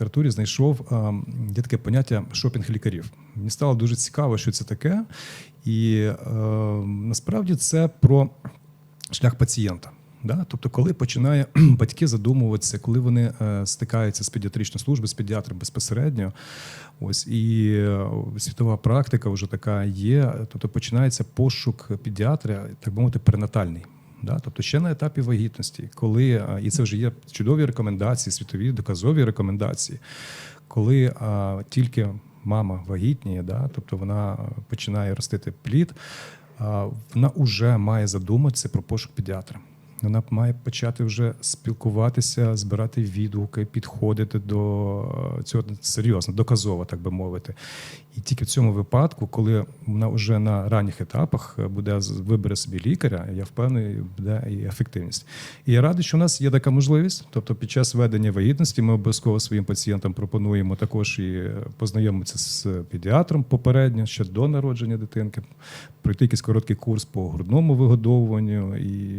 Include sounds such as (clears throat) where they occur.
літературі знайшов є таке поняття шопінг лікарів. Мені стало дуже цікаво, що це таке, і насправді це про шлях пацієнта. Да? Тобто, коли починає (clears throat) батьки задумуватися, коли вони е, стикаються з педіатричною службою, з педіатром безпосередньо, ось і е, світова практика вже така є. Тобто починається пошук педіатра, так би мовити, перинатальний. Да? Тобто ще на етапі вагітності, коли е, і це вже є чудові рекомендації, світові доказові рекомендації, коли а, тільки мама вагітніє, да? тобто вона починає ростити плід, а, вона вже має задуматися про пошук педіатра. Вона має почати вже спілкуватися, збирати відгуки, підходити до е, цього серйозно, доказово, так би мовити. І тільки в цьому випадку, коли вона вже на ранніх етапах е, буде вибере собі лікаря, я впевнений, буде і ефективність. І я радий, що у нас є така можливість. Тобто, під час ведення вагітності ми обов'язково своїм пацієнтам пропонуємо також і е, познайомитися з педіатром попередньо ще до народження дитинки, пройти якийсь короткий курс по грудному вигодовуванню і